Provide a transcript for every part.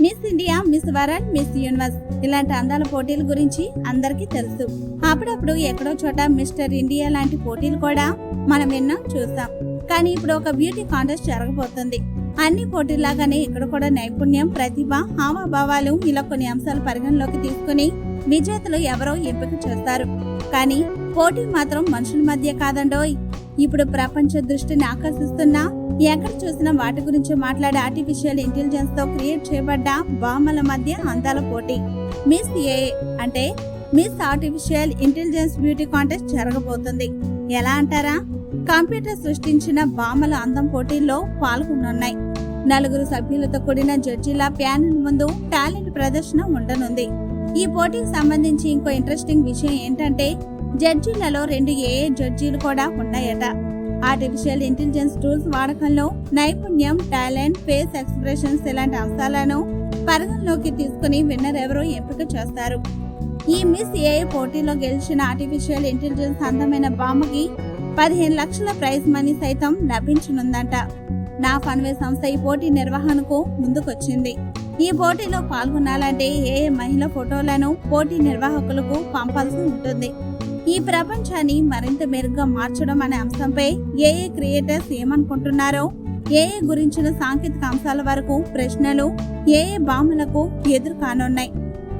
Miss India Miss World Miss Universe ఇలాంటి అందాల పోటీల గురించి అందరికీ తెలుసు. అప్పుడప్పుడు ఎక్కడో చోట మిస్టర్ ఇండియా లాంటి పోటీలు కూడా మనం ఎన్నో చూస్తాం. కానీ ఇప్పుడు ఒక బ్యూటీ కాంటెస్ట్ జరగబోతుంది. అన్ని పోటీలాగానే ఇక్కడ కూడా నైపుణ్యం ప్రతిభ హావభావాలు ఇలా కొన్ని అంశాలు పరిగణలోకి తీసుకుని విజేతలు ఎవరో ఎంపిక చేస్తారు. కానీ పోటీ మాత్రం మనుషుల మధ్య కాదండోయ్. ఇప్పుడు ప్రపంచ దృష్టిని ఆకర్షిస్తున్న ఎక్కడ చూసినా వాటి గురించి మాట్లాడే ఆర్టిఫిషియల్ ఇంటెలిజెన్స్తో క్రియేట్ చేయబడ్డ బామల మధ్య అందాల పోటీ. మిస్ ఏ అంటే Miss artificial intelligence beauty contest జరగబోతుంది. ఎలా అంటారా? కంప్యూటర్ సృష్టించిన బామల అందం పోటీల్లో పాల్గొనున్నాయి. నలుగురు సభ్యులతో కూడిన జడ్జిల ప్యానెల్ ముందు టాలెంట్ ప్రదర్శన ఉండనుంది. ఈ పోటీకి సంబంధించి ఇంకో ఇంట్రెస్టింగ్ విషయం ఏంటంటే జడ్జీలలో రెండు ఏఏ జడ్జీలు కూడా ఉన్నాయట. ఆర్టిఫిషియల్ ఇంటెలిజెన్స్ టూల్స్ వాడకంలో నైపుణ్యం టాలెంట్ ఫేస్ ఎక్స్ప్రెషన్స్ ఇలాంటి అంశాలను పరిగణలోకి తీసుకుని విన్నర్ ఎవరో ఎంపిక చేస్తారు. ఈ మిస్ ఏఐ పోటీలో గెలిచిన ఆర్టిఫిషియల్ ఇంటెలిజెన్స్ అందమైన బామ్మకి పదిహేను లక్షల ప్రైజ్ మనీ సైతం లభించనుందంట. నా ఫన్వే సంస్థ ఈ పోటీ నిర్వహణకు ముందుకొచ్చింది. ఈ పోటీలో పాల్గొనాలంటే ఏ మహిళ ఫోటోలను పోటీ నిర్వాహకులకు పంపాల్సి ఉంటుంది. ఈ ప్రపంచాన్ని మరింత మెరుగ్గా మార్చడం అనే అంశంపై ఏఏ క్రియేటర్స్ ఏమనుకుంటున్నారో ఏఏ గురించిన సాంకేతిక అంశాల వరకు ప్రశ్నలు ఏఏ బాములకు ఎదురు కానున్నాయి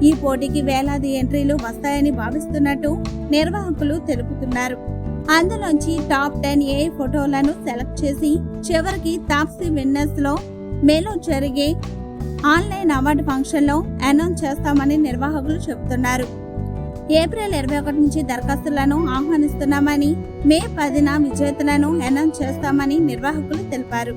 ఈ పోటీకి వేలాది ఎంట్రీలు వస్తాయని భావిస్తున్నట్టు నిర్వాహకులు తెలుపుతున్నారు. అందులోంచి టాప్ టెన్ ఏ ఫోటోలను సెలెక్ట్ చేసి చివరికి తాప్సీ విన్నర్స్లో మేలో జరిగే ఆన్లైన్ అవార్డు ఫంక్షన్లో అనౌన్స్ చేస్తామని నిర్వాహకులు చెబుతున్నారు. ఏప్రిల్ ఇరవై ఒకటి నుంచి దరఖాస్తులను ఆహ్వానిస్తున్నామని మే పదిన విజేతలను అనౌన్స్ చేస్తామని నిర్వాహకులు తెలిపారు.